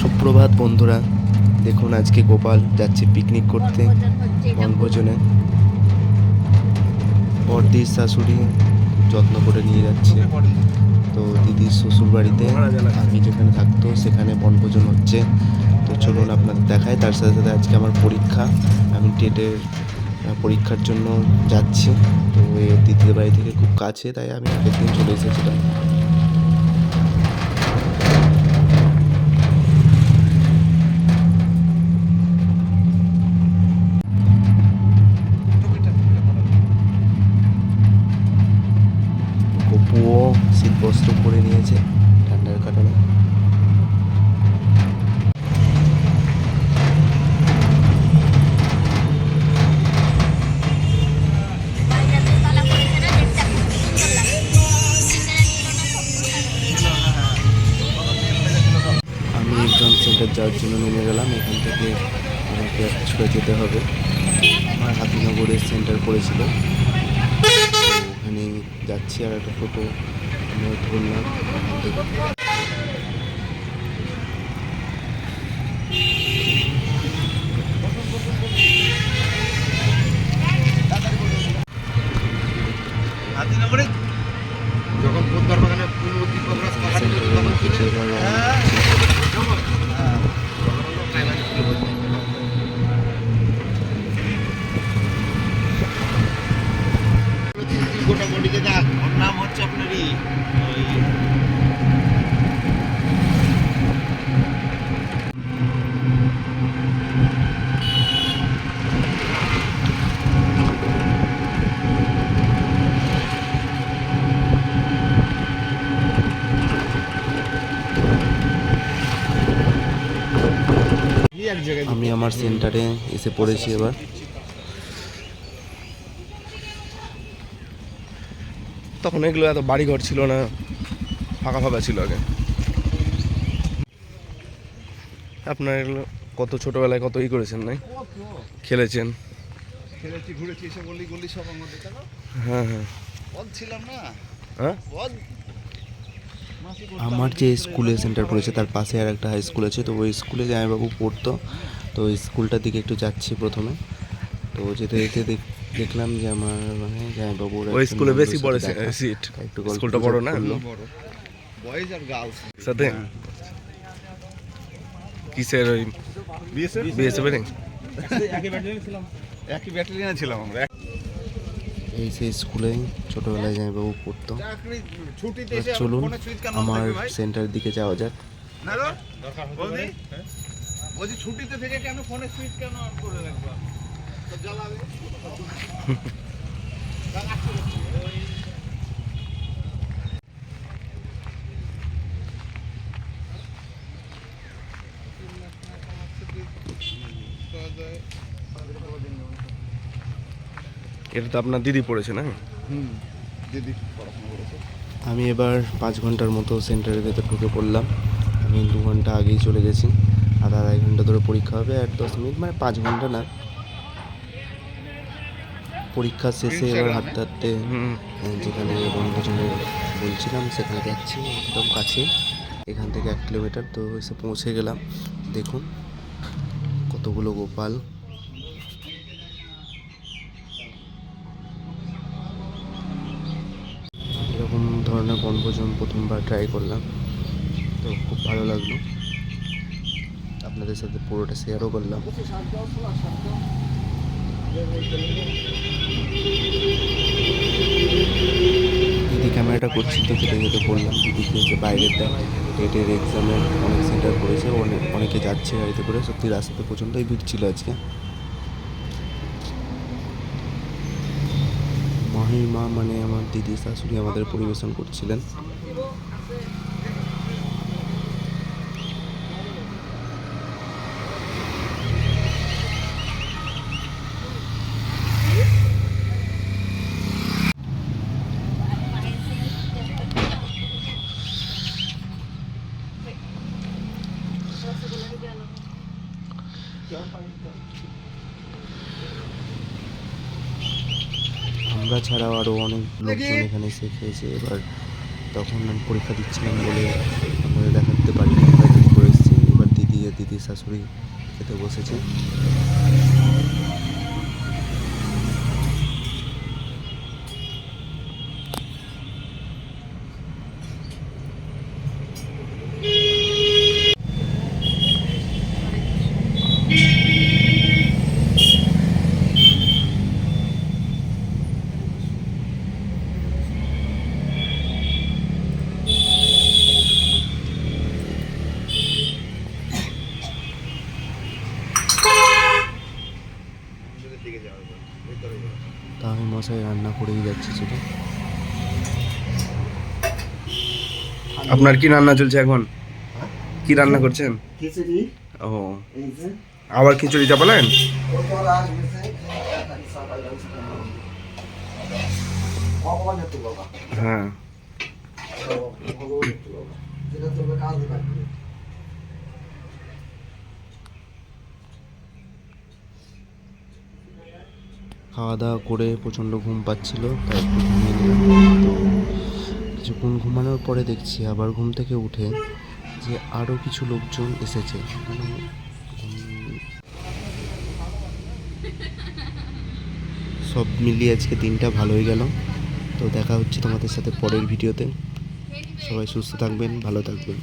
সুপ্রভাত বন্ধুরা, দেখুন আজকে গোপাল যাচ্ছে পিকনিক করতে বনভোজনে। বর্দির শাশুড়ি যত্ন করে নিয়ে যাচ্ছে। তো দিদির শ্বশুর বাড়িতে আগে যেখানে থাকতো সেখানে বনভোজন হচ্ছে। তো চলুন আপনাদের দেখায় তার সাথে সাথে আজকে আমার পরীক্ষা। আমি টেটের পরীক্ষার জন্য যাচ্ছি। তো দিদির বাড়ি থেকে খুব কাছে, তাই আমি আগের দিন চলে এসেছিলাম। নিয়েছে ঠান্ডার কারণে। আমি এক্সাম সেন্টার যাওয়ার জন্য নেমে গেলাম, এখান থেকে আমাকে ছুটে যেতে হবে। আমার হাতিনগরের সেন্টার পড়েছিল। ওখানে যাচ্ছি আর একটা টোটো হাতিনগরে যখন বুধবার বাগানে কংগ্রেস পাহাড়ি সেন্টারে তখন ছিল কিছু এবার রওনা নাম হচ্ছে আমি আমার সেন্টারে এসে পড়েছি এবার। তখন এগুলো এত বাড়িঘর ছিল না ফাঁকা ফাঁকা ছিল আগে। আপনার এগুলো কত ছোটবেলায় কত ই করেছেন নাই? খেলেছেন? খেলেছি ঘুরেছি এসে বললি গলি সব আমাদের হ্যাঁ হ্যাঁ। বদ ছিলাম না। হ্যাঁ? আমার যে স্কুলে সেন্টার পড়েছে তার পাশে আর একটা হাই স্কুল আছে তো ওই স্কুলে জামাইবাবু পড়তো। তো ওই স্কুলটার দিকে একটু যাচ্ছি প্রথমে। তো যেতে যেতে দেখ- দেখলাম যে আমার মানে জামাইবাবুর ওই স্কুলে বেশি বড় সিট একটু স্কুলটা বড় না? বড় বয়েজ আর গার্লস সাথে? কিসের ওই বিএসএফ বিএসএফ এর? একই ব্যাটালিয়নে ছিলাম আমরা। এই সেই স্কুলে ছোটবেলায় পড়তো। ছুটিতে এবার এসে চলুন আমার সেন্টারের দিকে যাওয়া যাক। বলছি? ছুটিতে থেকে কেন ফোনে সুইচ কেন অন করে রাখবা এটা তো আপনার দিদি পড়েছে না? দিদি আমি এবার পাঁচ ঘণ্টার মতো সেন্টারের ভেতর ঢুকে পড়লাম। আমি দু ঘণ্টা আগেই চলে গেছি। আর আড়াই ঘণ্টা ধরে পরীক্ষা হবে আর দশ মিনিট মানে পাঁচ ঘণ্টা না। পরীক্ষা শেষে এবার হাঁটতে হাঁটতে যেখানে বনভোজনে বলছিলাম সেখানে যাচ্ছি একদম কাছে এখান থেকে এক কিলোমিটার তো এসে পৌঁছে গেলাম। দেখুন কতগুলো গোপাল। এরকম ধরনের বনভোজন প্রথমবার ট্রাই করলাম। তো খুব ভালো লাগল। আপনাদের সাথে পুরোটা শেয়ারও করলাম। দিদি করছি, তো সেটা যেতে বললাম দিদিকে যে বাইরের টেটের এক্সামে অনেক সেন্টার করেছে অনেক অনেকে যাচ্ছে গাড়িতে করে। সত্যি রাস্তাতে প্রচণ্ডই ভিড় ছিল আজকে। মহিমা মানে আমার দিদি শাশুড়ি আমাদের পরিবেশন করছিলেন। আমরা ছাড়াও আরও অনেক লোকজন এখানে এসে খেয়েছে। এবার তখন আমি পরীক্ষা দিচ্ছিলাম বলে আপনাদের দেখাতে পারি আমরা দেরি করে এসেছি। এবার দিদি শাশুড়ি খেতে বসেছে। তা আমি মশাই রান্না করেই যাচ্ছি শুধু। আপনার কি রান্না চলছে এখন? কি রান্না করছেন? ও। আবার খিচুড়ি চাপালেন? হ্যাঁ ভগবান একটু বাবা যেটা তোর কাজ লাগবে খাওয়া দাওয়া করে প্রচণ্ড ঘুম পাচ্ছিল, তাই একটু ঘুমিয়ে নিলাম। তো কিছুক্ষণ ঘুমানোর পরে দেখছি, আবার ঘুম থেকে উঠে যে আরও কিছু লোকজন এসেছে। মানে সব মিলিয়ে আজকে দিনটা ভালোই গেল। তো দেখা হচ্ছে তোমাদের সাথে পরের ভিডিওতে। সবাই সুস্থ থাকবেন, ভালো থাকবেন।